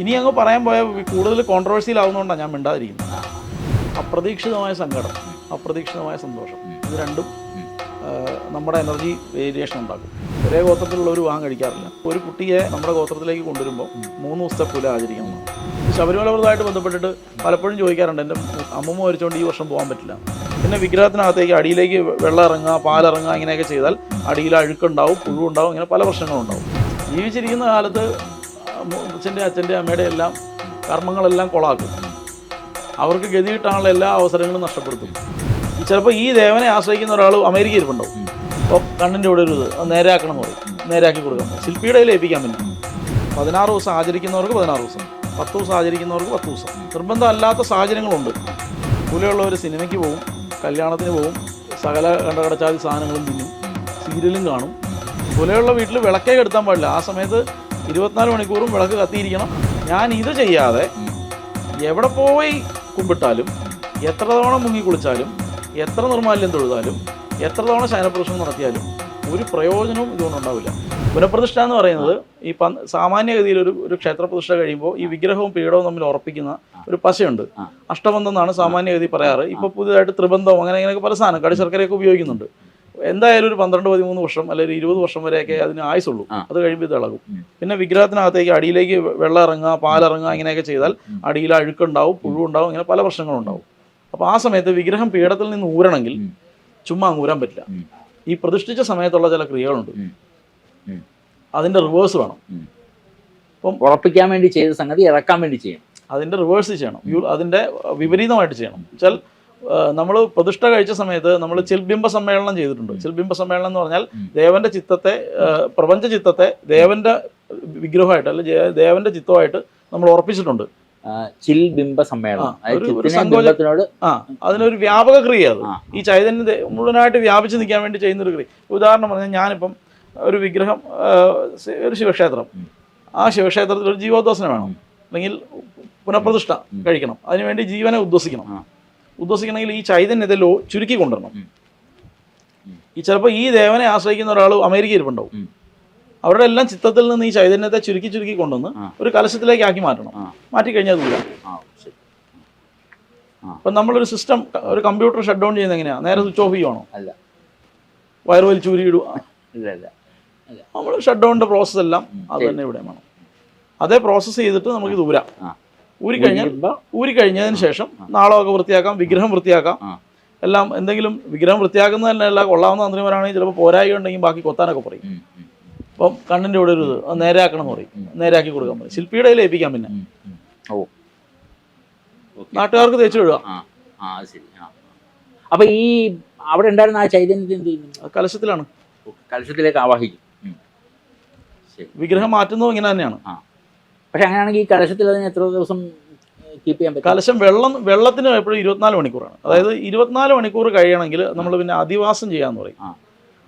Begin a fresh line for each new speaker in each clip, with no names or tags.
ഇനി അങ്ങ് പറയാൻ പോയ കൂടുതൽ കോൺട്രവേഴ്സിയിലാവുന്നതുകൊണ്ടാണ് ഞാൻ മിണ്ടാതിരിക്കുന്നത് അപ്രതീക്ഷിതമായ സങ്കടം അപ്രതീക്ഷിതമായ സന്തോഷം. ഇത് രണ്ടും നമ്മുടെ എനർജി വേരിയേഷൻ ഉണ്ടാക്കും. ഒരേ ഗോത്രത്തിലുള്ളവർ വിവാഹം കഴിക്കാറില്ല. ഒരു കുട്ടിയെ നമ്മുടെ ഗോത്രത്തിലേക്ക് കൊണ്ടുവരുമ്പോൾ മൂന്ന് ദിവസത്തെ പുല ആചരിക്കണം. ഈ ശബരിമല വ്രതമായിട്ട് ബന്ധപ്പെട്ടിട്ട് പലപ്പോഴും ചോദിക്കാറുണ്ട് എന്റെ അമ്മമ്മ മരിച്ചുകൊണ്ട് ഈ വർഷം പോകാൻ പറ്റില്ല. പിന്നെ വിഗ്രഹത്തിനകത്തേക്ക് അടിയിലേക്ക് വെള്ളം ഇറങ്ങുക പാലിറങ്ങുക ഇങ്ങനെയൊക്കെ ചെയ്താൽ അടിയിൽ അഴുക്കുണ്ടാവും പുഴുണ്ടാവും ഇങ്ങനെ പല പ്രശ്നങ്ങളുണ്ടാവും. ജീവിച്ചിരിക്കുന്ന കാലത്ത് അച്ഛന്റെ അച്ഛന്റെ അമ്മയുടെ എല്ലാം കർമ്മങ്ങളെല്ലാം കൊളാക്കും. അവർക്ക് ഗതി കിട്ടാനുള്ള എല്ലാ അവസരങ്ങളും നഷ്ടപ്പെടുത്തും. ചിലപ്പോൾ ഈ ദേവനെ ആശ്രയിക്കുന്ന ഒരാൾ അമേരിക്ക ഇരിപ്പുണ്ടാവും. അപ്പോൾ കണ്ണിന്റെ ഇവിടെ ഒരു ഇത് നേരാക്കണം എന്ന് പറയും. നേരാക്കി കൊടുക്കാം. ശില്പിയുടെ കയ്യിൽ ഏൽപ്പിക്കാൻ പറ്റും. പതിനാറ് ദിവസം ആചരിക്കുന്നവർക്ക് പതിനാറ് ദിവസം പത്ത് ദിവസം ആചരിക്കുന്നവർക്ക് പത്ത് ദിവസം. നിർബന്ധമല്ലാത്ത സാഹചര്യങ്ങളുണ്ട്. കൂലെയുള്ളവർ സിനിമയ്ക്ക് പോകും കല്യാണത്തിന് പോകും സകല കണ്ടകടച്ചാതി സാധനങ്ങളും തിന്നും സീരിയലും കാണും. കൊലയുള്ള വീട്ടിൽ വിളക്കേ കെടുത്താൻ പാടില്ല. ആ സമയത്ത് ഇരുപത്തിനാല് മണിക്കൂറും വിളക്ക് കത്തിയിരിക്കണം. ഞാൻ ഇത് ചെയ്യാതെ എവിടെ പോയി കുമ്പിട്ടാലും എത്ര തവണ മുങ്ങി കുളിച്ചാലും എത്ര നിർമാല്യം തൊഴുതാലും എത്ര തവണ ശയനപ്രദർശനം നടത്തിയാലും ഒരു പ്രയോജനവും ഇതുകൊണ്ടുണ്ടാവില്ല പുനഃപ്രതിഷ്ഠ എന്ന് പറയുന്നത് ഈ പ സാമാന്യഗതിയിൽ ഒരു ഒരു ക്ഷേത്രപ്രതിഷ്ഠ കഴിയുമ്പോൾ ഈ വിഗ്രഹവും പീഠവും തമ്മിൽ ഉറപ്പിക്കുന്ന ഒരു പശയുണ്ട്. അഷ്ടബന്ധം എന്നാണ് സാമാന്യഗതി പറയാറ്. ഇപ്പോൾ പുതിയതായിട്ട് ത്രിബന്ധം അങ്ങനെ ഇങ്ങനെയൊക്കെ പല സാധനം കടിശർക്കരയൊക്കെ ഉപയോഗിക്കുന്നുണ്ട്. എന്തായാലും ഒരു പന്ത്രണ്ട് പതിമൂന്ന് വർഷം അല്ലെങ്കിൽ ഇരുപത് വർഷം വരെയൊക്കെ അതിന് ആയുസുള്ളൂ. അത് കഴിയുമ്പോൾ ഇത് ഇളകും. പിന്നെ വിഗ്രഹത്തിനകത്തേക്ക് അടിയിലേക്ക് വെള്ളം ഇറങ്ങുക പാലിറങ്ങുക ഇങ്ങനെയൊക്കെ ചെയ്താൽ അടിയിൽ അഴുക്കുണ്ടാവും പുഴുണ്ടാവും ഇങ്ങനെ പല പ്രശ്നങ്ങളുണ്ടാവും. അപ്പോൾ ആ സമയത്ത് വിഗ്രഹം പീഠത്തിൽ നിന്ന് ഊരണമെങ്കിൽ. ചുമ്മാ അങ്ങ് ഊരാൻ പറ്റില്ല. ഈ പ്രതിഷ്ഠിച്ച സമയത്തുള്ള ചില ക്രിയകളുണ്ട്. അതിന്റെ റിവേഴ്സ് വേണം.
ഉറപ്പിക്കാൻ വേണ്ടി ചെയ്ത സംഗതി ഇറക്കാൻ വേണ്ടി ചെയ്യണം
അതിന്റെ റിവേഴ്സ് ചെയ്യണം. അതിന്റെ വിപരീതമായിട്ട് ചെയ്യണം. വെച്ചാൽ നമ്മൾ പ്രതിഷ്ഠ കഴിച്ച സമയത്ത് നമ്മൾ ചിൽബിംബ സമ്മേളനം ചെയ്തിട്ടുണ്ട്. ചിൽബിംബ സമ്മേളനം എന്ന് പറഞ്ഞാൽ ദേവന്റെ ചിത്തത്തെ പ്രപഞ്ച ചിത്തത്തെ ദേവന്റെ വിഗ്രഹമായിട്ട് അല്ലെങ്കിൽ ദേവന്റെ ചിത്തമായിട്ട് നമ്മൾ ഉറപ്പിച്ചിട്ടുണ്ട്.
ചിൽ ബിംബ സമ്മേളനം.
ആ അതിനൊരു വ്യാപക ക്രിയ അത്. ഈ ചൈതന്യം മുഴുവനായിട്ട് വ്യാപിച്ചു നിൽക്കാൻ വേണ്ടി ചെയ്യുന്ന ഒരു ക്രിയ. ഉദാഹരണം പറഞ്ഞാൽ ഞാനിപ്പം ഒരു വിഗ്രഹം ഒരു ശിവക്ഷേത്രം. ആ ശിവക്ഷേത്രത്തിൽ ഒരു ജീവോദ്വാസന വേണം. അല്ലെങ്കിൽ പുനഃപ്രതിഷ്ഠ കഴിക്കണം. അതിനുവേണ്ടി ജീവനെ ഉദ്വസിക്കണം
ആ.
ഉദ്വസിക്കണമെങ്കിൽ ഈ ചൈതന്യത്തെ ലോ ചുരുക്കി കൊണ്ടുവരണം. ഈ ചിലപ്പോൾ ഈ ദേവനെ ആശ്രയിക്കുന്ന ഒരാൾ അമേരിക്കയിൽ ഇരിപ്പുണ്ടാവും. അവരുടെ എല്ലാം ചിത്രത്തിൽ നിന്ന് ഈ ചൈതന്യത്തെ ചുരുക്കി ചുരുക്കി കൊണ്ടുവന്ന് ഒരു കലശത്തിലേക്ക് ആക്കി മാറ്റണം. മാറ്റി കഴിഞ്ഞാൽ ദൂരം ഇപ്പം നമ്മളൊരു സിസ്റ്റം ഒരു കമ്പ്യൂട്ടർ ഷട്ട് ഡൗൺ ചെയ്യുന്ന എങ്ങനെയാണ് നേരെ സ്വിച്ച് ഓഫ് ചെയ്യുവാണോ?
അല്ല.
വയർ ചൂരി ഇടുക. നമ്മൾ ഷട്ട് ഡൗണിന്റെ പ്രോസസ്സ് എല്ലാം അത് തന്നെ ഇവിടെ വേണം. അതേ പ്രോസസ്സ് ചെയ്തിട്ട് നമുക്ക് ഇത് ഊരാം
കഴിഞ്ഞാൽ
ഊരി കഴിഞ്ഞതിന് ശേഷം നാളമൊക്കെ വൃത്തിയാക്കാം വിഗ്രഹം വൃത്തിയാക്കാം. എല്ലാം എന്തെങ്കിലും വിഗ്രഹം വൃത്തിയാക്കുന്നത് തന്നെ അല്ല കൊള്ളാവുന്ന തന്ത്രിമാരാണെങ്കിൽ ചിലപ്പോൾ പോരായി ഉണ്ടെങ്കിൽ ബാക്കി കൊത്താനൊക്കെ പറയും. അപ്പം കണ്ണിന്റെ ഇവിടെ ഒരു ഇത് അത് നേരെയാക്കണം എന്ന് പറയും. നേരെയാക്കി കൊടുക്കാൻ പറയും. ശില്പിയുടെ കയ്യിൽ ഏൽപ്പിക്കാം പിന്നെ.
ഓ. ഓക്കെ.
നാട്ടുകാർക്ക് തേച്ച് വിടുക.
അപ്പൊ ഈ അവിടെ ഉണ്ടായിരുന്ന ആ ചൈതന്യത്തെ എന്ത് ചെയ്യുന്നു?
അത് കലശത്തിലാണ്.
കലശത്തിലേക്ക് ആവാഹിക്കും.
വിഗ്രഹം മാറ്റുന്നതും ഇങ്ങനെ തന്നെയാണ്.
ആ. പക്ഷെ അങ്ങനെയാണെങ്കിൽ ഈ കലശത്തിൽ അതിന് എത്ര ദിവസം കീപ്പ് ചെയ്യാൻ പറ്റും?
കലശം വെള്ളം വെള്ളത്തിന് എപ്പോഴും ഇരുപത്തിനാല് മണിക്കൂറാണ്. അതായത് ഇരുപത്തിനാല് മണിക്കൂർ കഴിയണമെങ്കിൽ നമ്മൾ പിന്നെ അധിവാസം ചെയ്യാന്ന് പറയും.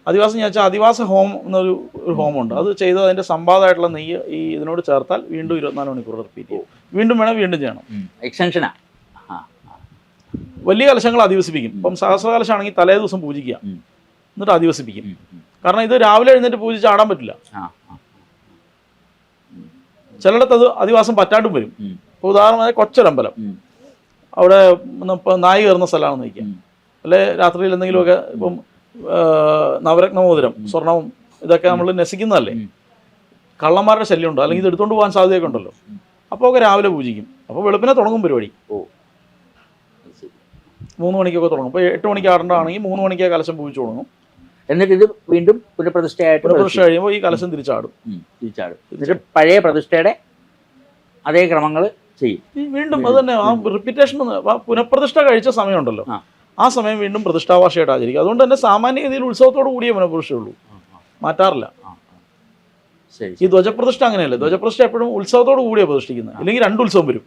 അധിവാസം ഞാൻ വെച്ചാൽ അധിവാസ ഹോമം എന്നൊരു ഒരു ഹോമുണ്ട് അത് ചെയ്ത് അതിന്റെ സമ്പാദമായിട്ടുള്ള നെയ്യ് ഈ ഇതിനോട് ചേർത്താൽ വീണ്ടും ഇരുപത്തിനാല് മണിക്കൂർ റിപ്പീറ്റ് ചെയ്യും. വീണ്ടും വേണം വീണ്ടും ചെയ്യണം.
എക്സ്റ്റൻഷനാ.
വലിയ കലശങ്ങൾ അധിവസിപ്പിക്കും. ഇപ്പം സഹസ്രകലശാണെങ്കിൽ തലേ ദിവസം പൂജിക്കുക. എന്നിട്ട് അധിവസിപ്പിക്കും. കാരണം ഇത് രാവിലെ എഴുന്നേറ്റ് പൂജിച്ച് ആടാൻ പറ്റില്ല. ചിലയിടത്ത് അത് അധിവാസം പറ്റാണ്ടും വരും. ഇപ്പോൾ ഉദാഹരണമായി കൊച്ചൊരമ്പലം അവിടെ നായി കയറുന്ന സ്ഥലമാണെന്ന് വയ്ക്കുക. അല്ലെ രാത്രിയിൽ എന്തെങ്കിലുമൊക്കെ ഇപ്പം നവരത്ന നവരത്നമോതിരം സ്വർണവും ഇതൊക്കെ നമ്മൾ നശിക്കുന്നതല്ലേ?
കള്ളന്മാരുടെ
കള്ളന്മാരുടെ ശല്യമുണ്ടോ? അല്ലെങ്കിൽ ഇത് എടുത്തുകൊണ്ട് പോകാൻ സാധ്യതയൊക്കെ ഉണ്ടല്ലോ. അപ്പോൾ ഒക്കെ രാവിലെ പൂജിക്കും. അപ്പോൾ വെളുപ്പിനെ തുടങ്ങും പരിപാടി.
ഓ.
മൂന്ന് മണിക്കൊക്കെ തുടങ്ങും. ഇപ്പോൾ എട്ട് മണിക്ക് ആടേണ്ടതാണെങ്കിൽ മൂന്ന് മണിക്ക് കലശം പൂജിച്ചു തുടങ്ങും.
എന്നിട്ട് ഇത് വീണ്ടും പുനഃപ്രതിഷ്ഠയായിട്ട്
പ്രതിഷ്ഠ കഴിയുമ്പോൾ ഈ കലശം തിരിച്ചാടും.
തിരിച്ചാടും. എന്നിട്ട് പഴയ പ്രതിഷ്ഠയുടെ അതേ ക്രമങ്ങൾ ചെയ്യും.
വീണ്ടും അത് തന്നെ ആ റിപ്പീറ്റേഷൻ പുനഃപ്രതിഷ്ഠ കഴിച്ച സമയമുണ്ടല്ലോ.
ആ.
ആ സമയം വീണ്ടും പ്രതിഷ്ഠാവാർഷികമായിട്ട് ആചരിക്കും അതുകൊണ്ട് തന്നെ സാമാന്യ രീതിയിൽ ഉത്സവത്തോട് കൂടിയേ പുനഃപ്രതിഷ്ഠയുള്ളൂ മാറ്റാറില്ല. ഈ ധ്വജപ്രതിഷ്ഠ അങ്ങനെയല്ലേ? ധ്വജപ്രതിഷ്ഠ എപ്പോഴും ഉത്സവത്തോട് കൂടിയാണ് പ്രതിഷ്ഠിക്കുന്നത് അല്ലെങ്കിൽ രണ്ട് ഉത്സവം വരും.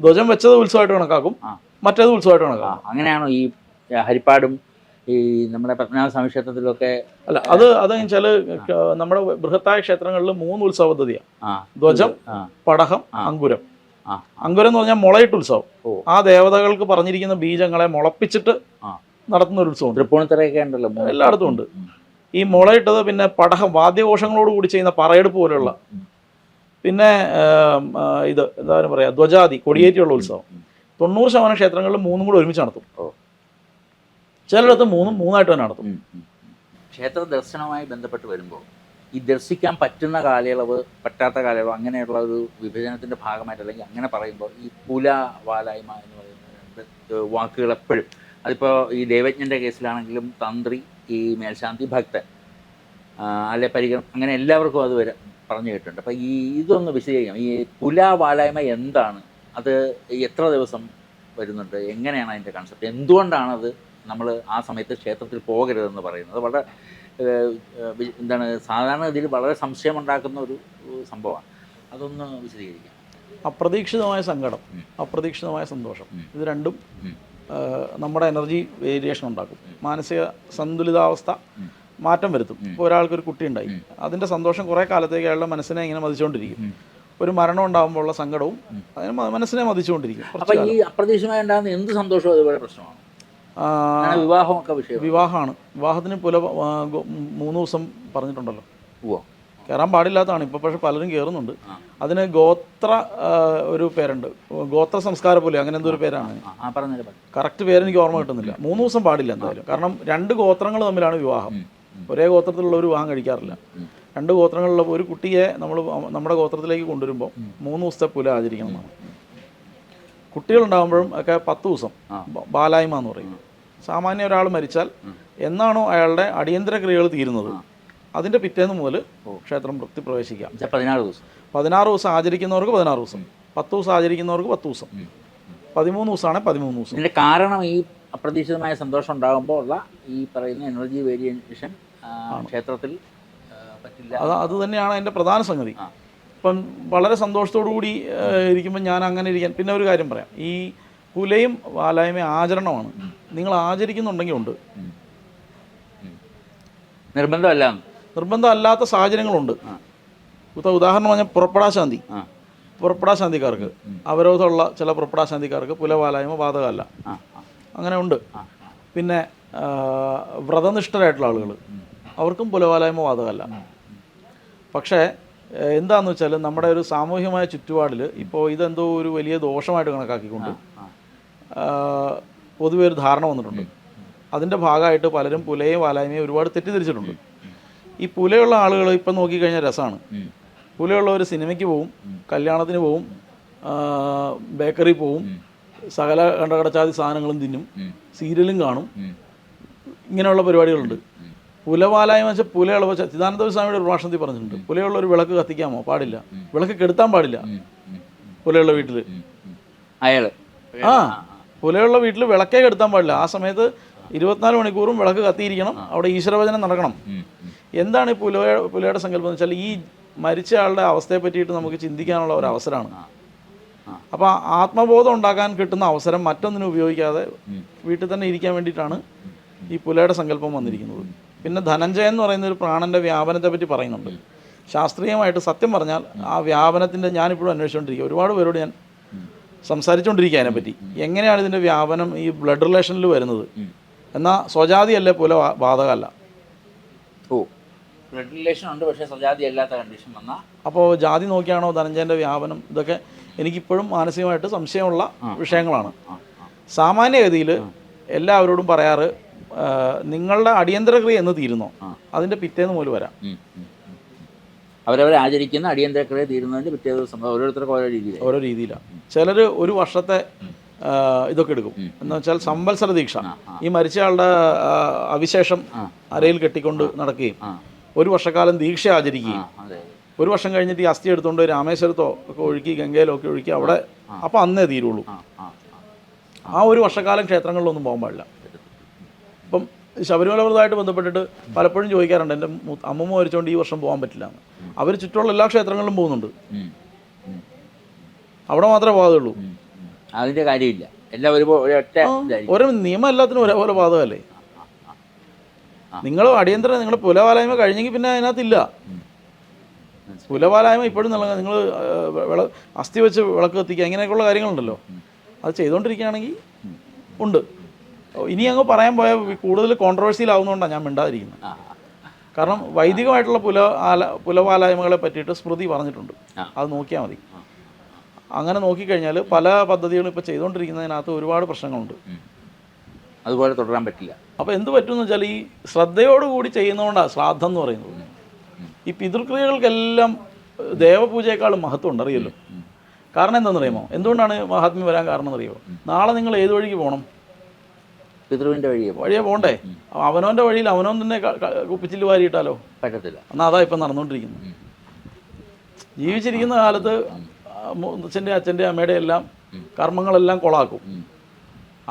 ധ്വജം വെച്ചത് ഉത്സവമായിട്ട് കണക്കാക്കും. മറ്റേത് ഉത്സവമായിട്ട് കണക്കാക്കും.
അങ്ങനെയാണോ ഈ ഹരിപ്പാടും ഈ നമ്മുടെ പത്മനാഭ സ്വാമി ക്ഷേത്രത്തിലൊക്കെ
അല്ല അത് അതെന്ന് വെച്ചാൽ നമ്മുടെ ബൃഹത്തായ ക്ഷേത്രങ്ങളിൽ മൂന്ന് ഉത്സവ പദ്ധതിയാണ് ധ്വജം പടഹം അങ്കുരം. അങ്കുരം എന്ന് പറഞ്ഞാൽ മുളയിട്ട് ഉത്സവം. ആ ദേവതകൾക്ക് പറഞ്ഞിരിക്കുന്ന ബീജങ്ങളെ മുളപ്പിച്ചിട്ട് നടത്തുന്ന ഒരു ഉത്സവം
തൃപ്പൂണിത്തറയൊക്കെ ഉണ്ടല്ലോ.
എല്ലായിടത്തും ഉണ്ട്. ഈ മുളയിട്ടത് പിന്നെ പടഹം വാദ്യഘോഷങ്ങളോട് കൂടി ചെയ്യുന്ന പറയെടുപ്പ് പോലെയുള്ള. പിന്നെ ഇത് എന്താ പറയുക ധ്വജാതി കൊടിയേറ്റിയുള്ള ഉത്സവം. തൊണ്ണൂറ് ശതമാനം ക്ഷേത്രങ്ങളിൽ മൂന്നും കൂടെ ഒരുമിച്ച് നടത്തും. ചിലയിടത്ത് മൂന്നും മൂന്നായിട്ട് തന്നെ നടത്തും.
ക്ഷേത്ര ദർശനവുമായി ബന്ധപ്പെട്ട് വരുമ്പോൾ ഈ ദർശിക്കാൻ പറ്റുന്ന കാലയളവ് പറ്റാത്ത കാലയളവ് അങ്ങനെയുള്ള ഒരു വിഭജനത്തിന്റെ ഭാഗമായിട്ട് അല്ലെങ്കിൽ അങ്ങനെ പറയുമ്പോൾ ഈ പുല വാലായ്മ എന്ന് പറയുന്ന വാക്കുകൾ എപ്പോഴും. അതിപ്പോൾ ഈ ദേവജ്ഞന്റെ കേസിലാണെങ്കിലും തന്ത്രി ഈ മേൽശാന്തി ഭക്തൻ അല്ലെ പരിഗണന അങ്ങനെ എല്ലാവർക്കും അത് വരെ പറഞ്ഞു കേട്ടിട്ടുണ്ട്. അപ്പം ഈ ഇതൊന്ന് വിശദീകരിക്കാം. ഈ പുല വാലായ്മ എന്താണ്? അത് എത്ര ദിവസം വരുന്നുണ്ട്? എങ്ങനെയാണ് അതിന്റെ കൺസെപ്റ്റ് എന്തുകൊണ്ടാണത് നമ്മൾ ആ സമയത്ത് ക്ഷേത്രത്തിൽ പോകരുതെന്ന് പറയുന്നത് വളരെ എന്താണ് സാധാരണ ഇതിൽ വളരെ സംശയമുണ്ടാക്കുന്ന ഒരു ഒരു സംഭവമാണ്. അതൊന്ന് വിശദീകരിക്കാം.
അപ്രതീക്ഷിതമായ സങ്കടം അപ്രതീക്ഷിതമായ സന്തോഷം ഇത് രണ്ടും നമ്മുടെ എനർജി വേരിയേഷൻ ഉണ്ടാക്കും. മാനസിക സന്തുലിതാവസ്ഥ മാറ്റം വരുത്തും. ഇപ്പോൾ ഒരാൾക്ക് ഒരു കുട്ടി ഉണ്ടായി. അതിന്റെ സന്തോഷം കുറേ കാലത്തേക്ക് അയാളുടെ മനസ്സിനെ ഇങ്ങനെ മതിച്ചുകൊണ്ടിരിക്കും ഒരു മരണം ഉണ്ടാകുമ്പോൾ ഉള്ള സങ്കടവും. അതിന് മനസ്സിനെ മതിച്ചുകൊണ്ടിരിക്കും അപ്പോൾ
അപ്പം ഈ അപ്രതീക്ഷിതമായി ഉണ്ടാകുന്ന എന്ത് സന്തോഷവും അതുപോലെ പ്രശ്നമാണ്? വിവാഹമൊക്കെ വിഷയം.
വിവാഹമാണ്. വിവാഹത്തിന് പുല മൂന്ന് ദിവസം പറഞ്ഞിട്ടുണ്ടല്ലോ.
ഓ
കയറാൻ പാടില്ലാത്തതാണ്. ഇപ്പോൾ പക്ഷെ പലരും കയറുന്നുണ്ട്. അതിന് ഗോത്ര ഒരു പേരുണ്ട്. ഗോത്ര സംസ്കാര പോലെ അങ്ങനെ എന്തോ ഒരു പേരാണ്. കറക്റ്റ് പേര് എനിക്ക് ഓർമ്മ കിട്ടുന്നില്ല. മൂന്ന് ദിവസം പാടില്ല എന്തായാലും. കാരണം രണ്ട് ഗോത്രങ്ങൾ തമ്മിലാണ് വിവാഹം. ഒരേ ഗോത്രത്തിലുള്ള ഒരു വിവാഹം കഴിക്കാറില്ല. രണ്ട് ഗോത്രങ്ങളിലുള്ള ഒരു കുട്ടിയെ നമ്മൾ നമ്മുടെ ഗോത്രത്തിലേക്ക് കൊണ്ടുവരുമ്പോൾ മൂന്ന് ദിവസത്തെ പുല ആചരിക്കണം എന്നാണ്. കുട്ടികളുണ്ടാകുമ്പോഴും ഒക്കെ പത്ത് ദിവസം. ബാലായ്മ എന്ന് പറയും. സാമാന്യ ഒരാൾ മരിച്ചാൽ എന്നാണോ അയാളുടെ അടിയന്തര ക്രിയകൾ തീരുന്നത്? അതിന്റെ പിറ്റേന്ന് മുതൽ ക്ഷേത്രം വൃത്തി പ്രവേശിക്കാം
പതിനാറ് ദിവസം.
പതിനാറ് ദിവസം ആചരിക്കുന്നവർക്ക് പതിനാറ് ദിവസം. പത്ത് ദിവസം ആചരിക്കുന്നവർക്ക് പത്ത് ദിവസം. പതിമൂന്ന് ദിവസമാണ് പതിമൂന്ന് ദിവസം.
ഇതിന്റെ കാരണം ഈ അപ്രതീക്ഷിതമായ സന്തോഷം ഉണ്ടാകുമ്പോൾ ഉള്ള ഈ പറയുന്ന എനർജി വേരിയേഷൻ ക്ഷേത്രത്തിൽ പറ്റില്ല.
അത് അത് തന്നെയാണ് അതിന്റെ പ്രധാന സംഗതി. ഇപ്പം വളരെ സന്തോഷത്തോടു കൂടി ഇരിക്കുമ്പോൾ ഞാൻ അങ്ങനെ ഇരിക്കാൻ പിന്നെ ഒരു കാര്യം പറയാം. ഈ കുലയും വാലായ്മ ആചരണമാണ്. നിങ്ങൾ ആചരിക്കുന്നുണ്ടെങ്കിൽ ഉണ്ട്.
നിർബന്ധമല്ല.
നിർബന്ധമല്ലാത്ത സാഹചര്യങ്ങളുണ്ട്. ഉദാഹരണം പറഞ്ഞാൽ പുറപ്പെടാശാന്തി. പുറപ്പെടാശാന്തിക്കാർക്ക് അവരോധമുള്ള ചില പുറപ്പെടാശാന്തിക്കാർക്ക് പുലവാലായ്മ ബാധകമല്ല. അങ്ങനെ ഉണ്ട്. പിന്നെ വ്രതനിഷ്ഠരായിട്ടുള്ള ആളുകൾ അവർക്കും പുലവാലായ്മ ബാധകമല്ല. പക്ഷേ എന്താന്ന് വെച്ചാൽ നമ്മുടെ ഒരു സാമൂഹ്യമായ ചുറ്റുപാടിൽ ഇപ്പോൾ ഇതെന്തോ ഒരു വലിയ ദോഷമായിട്ട് കണക്കാക്കിക്കൊണ്ട് പൊതുവെ ഒരു ധാരണ വന്നിട്ടുണ്ട്. അതിന്റെ ഭാഗമായിട്ട് പലരും പുലയും വാലായ്മയും ഒരുപാട് തെറ്റിദ്ധരിച്ചിട്ടുണ്ട്. ഈ പുലയുള്ള ആളുകൾ ഇപ്പം നോക്കിക്കഴിഞ്ഞാൽ രസമാണ്
പുലയുള്ള
പുലയുള്ളവർ സിനിമയ്ക്ക് പോവും കല്യാണത്തിന് പോവും ബേക്കറി പോവും സകല കണ്ടകടച്ചാതി സാധനങ്ങളും തിന്നും സീരിയലും കാണും ഇങ്ങനെയുള്ള പരിപാടികളുണ്ട്. പുലവാലായ്മ വെച്ചാൽ പുലയുള്ള ചിദാനന്ദ സ്വാമിയുടെ ഒരു ഭാഷണത്തിൽ പറഞ്ഞിട്ടുണ്ട്? പുലയുള്ള ഒരു വിളക്ക് കത്തിക്കാമോ? പാടില്ല. വിളക്ക് കെടുത്താൻ പാടില്ല. പുലയുള്ള വീട്ടിൽ.
അയാൾ.
ആ പുലയുള്ള വീട്ടിൽ വിളക്കേ കെടുത്താൻ പാടില്ല. ആ സമയത്ത് ഇരുപത്തിനാല് മണിക്കൂറും വിളക്ക് കത്തിയിരിക്കണം. അവിടെ ഈശ്വരവചനം നടക്കണം. എന്താണ് ഈ പുല പുലയുടെ സങ്കല്പം എന്ന് വെച്ചാൽ ഈ മരിച്ച ആളുടെ അവസ്ഥയെ പറ്റിയിട്ട് നമുക്ക് ചിന്തിക്കാനുള്ള ഒരു അവസരമാണ്. അപ്പോൾ ആത്മബോധം ഉണ്ടാക്കാൻ കിട്ടുന്ന അവസരം മറ്റൊന്നിനും ഉപയോഗിക്കാതെ വീട്ടിൽ തന്നെ ഇരിക്കാൻ വേണ്ടിയിട്ടാണ് ഈ പുലയുടെ സങ്കല്പം വന്നിരിക്കുന്നത്. പിന്നെ ധനഞ്ജയൻ എന്ന് പറയുന്ന ഒരു പ്രാണന്റെ വ്യാപനത്തെ പറ്റി പറയുന്നുണ്ട്. ശാസ്ത്രീയമായിട്ട് സത്യം പറഞ്ഞാൽ ആ വ്യാപനത്തിന്റെ ഞാനിപ്പോഴും അന്വേഷിച്ചുകൊണ്ടിരിക്കുക ഒരുപാട് പേരോട് ഞാൻ സംസാരിച്ചുകൊണ്ടിരിക്കുക അതിനെപ്പറ്റി. എങ്ങനെയാണ് ഇതിന്റെ വ്യാപനം ഈ ബ്ലഡ് റിലേഷനിൽ വരുന്നത്. എന്നാൽ സ്വജാതിയല്ലേ പോലെ ബാധകമല്ല.
ഓ. ബ്ലഡ് റിലേഷൻ ഉണ്ട് പക്ഷേ സ്വജാതി അല്ലാത്ത കണ്ടീഷൻ വന്നാൽ
അപ്പോൾ ജാതി നോക്കിയാണോ ധനഞ്ജയന്റെ വ്യാപനം? ഇതൊക്കെ എനിക്കിപ്പോഴും മാനസികമായിട്ട് സംശയമുള്ള വിഷയങ്ങളാണ്. സാമാന്യഗതിയിൽ എല്ലാവരോടും പറയാറ് നിങ്ങളുടെ അടിയന്തര ക്രിയ എന്ന് തീരുന്നോ. അതിന്റെ പിറ്റേന്ന് മുതൽ വരാം.
അവരവർ ആചരിക്കുന്ന അടിയന്തര ക്രിയ തീരുന്നതിന്റെ പിറ്റേ ദിവസം ഓരോരുത്തർക്കും ഓരോ രീതിയിൽ
ഓരോ രീതിയിലാണ് ചിലർ ഒരു വർഷത്തെ ഇതൊക്കെ എടുക്കും. എന്ന് വെച്ചാൽ സംവത്സര ദീക്ഷ. ഈ മരിച്ചയാളുടെ ആളുടെ അവിശേഷം അരയിൽ കെട്ടിക്കൊണ്ട് നടക്കുകയും ഒരു വർഷക്കാലം ദീക്ഷ ആചരിക്കുകയും ഒരു വർഷം കഴിഞ്ഞിട്ട് ഈ അസ്ഥി എടുത്തുകൊണ്ട് രാമേശ്വരത്തോ ഒക്കെ ഒഴുക്കി ഗംഗയിലോ ഒക്കെ ഒഴുക്കി അവിടെ അപ്പോൾ അന്നേ തീരുള്ളൂ.
ആ
ഒരു വർഷക്കാലം ക്ഷേത്രങ്ങളിലൊന്നും പോകാൻ പാടില്ല. ഇപ്പം ശബരിമല വ്രതമായിട്ട് ബന്ധപ്പെട്ടിട്ട് പലപ്പോഴും ചോദിക്കാറുണ്ട് എന്റെ അമ്മമ്മ മരിച്ചുകൊണ്ട് ഈ വർഷം പോകാൻ പറ്റില്ല എന്ന്. അവർ ചുറ്റുമുള്ള എല്ലാ ക്ഷേത്രങ്ങളിലും പോകുന്നുണ്ട്. അവിടെ മാത്രമേ.
ഉം. അതിന്റെ കാര്യമില്ല. എല്ലാം ഒരു
നിയമം എല്ലാത്തിനും ഒരേപോലെ ബാധകമല്ലേ? നിങ്ങൾ അടിയന്തരം നിങ്ങൾ പുലവാലായ്മ കഴിഞ്ഞെങ്കിൽ പിന്നെ അതിനകത്തില്ല. പുലവാലായ്മ ഇപ്പോഴും നില നിങ്ങൾ വിള അസ്ഥി വെച്ച് വിളക്ക് കത്തിക്കുക ഇങ്ങനെയൊക്കെയുള്ള കാര്യങ്ങളുണ്ടല്ലോ. അത് ചെയ്തുകൊണ്ടിരിക്കുകയാണെങ്കിൽ ഉണ്ട്. ഇനി അങ്ങ് പറയാൻ പോയാൽ കൂടുതൽ കോൺട്രവേഴ്സിയിലാവുന്നതുകൊണ്ടാണ് ഞാൻ മിണ്ടാതിരിക്കുന്നത് കാരണം വൈദികമായിട്ടുള്ള പുല ആല പുലവാലായ്മകളെ പറ്റിയിട്ട് സ്മൃതി പറഞ്ഞിട്ടുണ്ട്. അത് നോക്കിയാൽ മതി. അങ്ങനെ നോക്കിക്കഴിഞ്ഞാൽ പല പദ്ധതികളും ഇപ്പോൾ ചെയ്തുകൊണ്ടിരിക്കുന്നതിനകത്ത് ഒരുപാട് പ്രശ്നങ്ങളുണ്ട്.
അതുപോലെ തുടരാൻ പറ്റില്ല.
അപ്പോൾ എന്ത് പറ്റുമെന്ന് വെച്ചാൽ ഈ ശ്രദ്ധയോടുകൂടി ചെയ്യുന്നതുകൊണ്ടാണ് ശ്രാദ്ധം എന്ന് പറയുന്നത്. ഈ പിതൃക്രിയകൾക്കെല്ലാം ദേവപൂജയേക്കാളും ദേവപൂജയെക്കാളും മഹത്വമുണ്ട് അറിയല്ലോ
കാരണം
കാരണം എന്താണെന്നറിയാമോ? എന്തുകൊണ്ടാണ് മഹാത്മ്യം വരാൻ കാരണം എന്നറിയുമോ നാളെ നിങ്ങൾ ഏത് വഴിക്ക് പോകണം
പിതൃവിന്റെ വഴിയെ
വഴിയെ പോകണ്ടേ? അവനവന്റെ വഴിയിൽ അവനോൻ തന്നെ കുപ്പിച്ചിൽ വാരിയിട്ടാലോ?
പറ്റത്തില്ല.
എന്നാൽ അതാ ഇപ്പം നടന്നുകൊണ്ടിരിക്കുന്നത് ജീവിച്ചിരിക്കുന്ന കാലത്ത് മുത്തച്ഛന്റെ അച്ഛന്റെ അമ്മയുടെ എല്ലാം കർമ്മങ്ങളെല്ലാം കൊളാക്കും.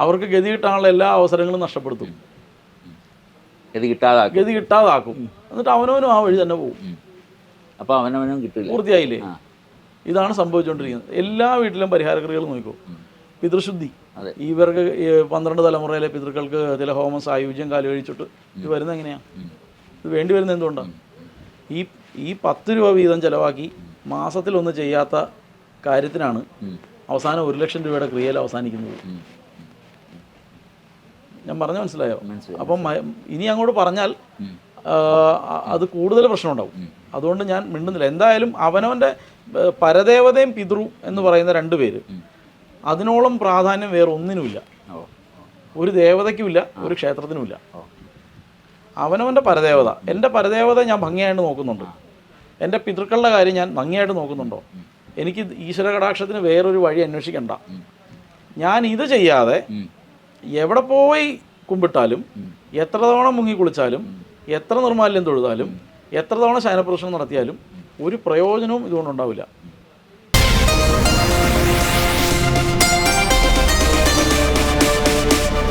അവർക്ക് ഗതി കിട്ടാനുള്ള എല്ലാ അവസരങ്ങളും നഷ്ടപ്പെടുത്തും.
ഗതി കിട്ടാതാക്കും.
ഗതി കിട്ടാതാക്കും. എന്നിട്ട് അവനവനും ആ വഴി തന്നെ പോകും
അപ്പോൾ അവനവനും കിട്ടില്ല.
പൂർത്തിയായില്ലേ? ഇതാണ് സംഭവിച്ചുകൊണ്ടിരിക്കുന്നത് എല്ലാ വീട്ടിലും പരിഹാരക്രിയകൾ നോക്കൂ. പിതൃശുദ്ധി. ഇവർക്ക് പന്ത്രണ്ട് തലമുറയിലെ പിതൃക്കൾക്ക് ചില ഹോമം സായുജ്യം കാലുകഴിച്ചിട്ട് ഇത് വരുന്നത് എങ്ങനെയാണ് ഇത് വേണ്ടി വരുന്നത് എന്തുകൊണ്ടാണ് ഈ ഈ പത്ത് രൂപ വീതം ചിലവാക്കി ഒന്നും ചെയ്യാത്ത കാര്യത്തിനാണ് അവസാനം ഒരു ലക്ഷം രൂപയുടെ ക്രിയയിൽ അവസാനിക്കുന്നത്. ഞാൻ പറഞ്ഞ മനസ്സിലായോ?
മനസ്സിലായി.
അപ്പം ഇനി അങ്ങോട്ട് പറഞ്ഞാൽ അത് കൂടുതൽ പ്രശ്നമുണ്ടാവും. അതുകൊണ്ട് ഞാൻ മിണ്ടുന്നില്ല. എന്തായാലും അവനവന്റെ പരദേവതയും പിതൃ എന്ന് പറയുന്ന രണ്ട് പേര് അതിനോളം പ്രാധാന്യം വേറെ ഒന്നിനുമില്ല. ഒരു ദേവതയ്ക്കുമില്ല ഒരു ക്ഷേത്രത്തിനുമില്ല. അവനവന്റെ പരദേവത. എന്റെ പരദേവത ഞാൻ ഭംഗിയായിട്ട് നോക്കുന്നുണ്ട്. എന്റെ പിതൃക്കളുടെ കാര്യം ഞാൻ ഭംഗിയായിട്ട് നോക്കുന്നുണ്ടോ? എനിക്ക് ഈശ്വര കടാക്ഷത്തിന് വേറൊരു വഴി അന്വേഷിക്കണ്ട. ഞാൻ ഇത് ചെയ്യാതെ എവിടെ പോയി കുമ്പിട്ടാലും എത്ര തവണ മുങ്ങി കുളിച്ചാലും എത്ര നിർമാല്യം തൊഴുതാലും എത്ര തവണ ശയനപ്രദർശനം നടത്തിയാലും ഒരു പ്രയോജനവും ഇതുകൊണ്ടുണ്ടാവില്ല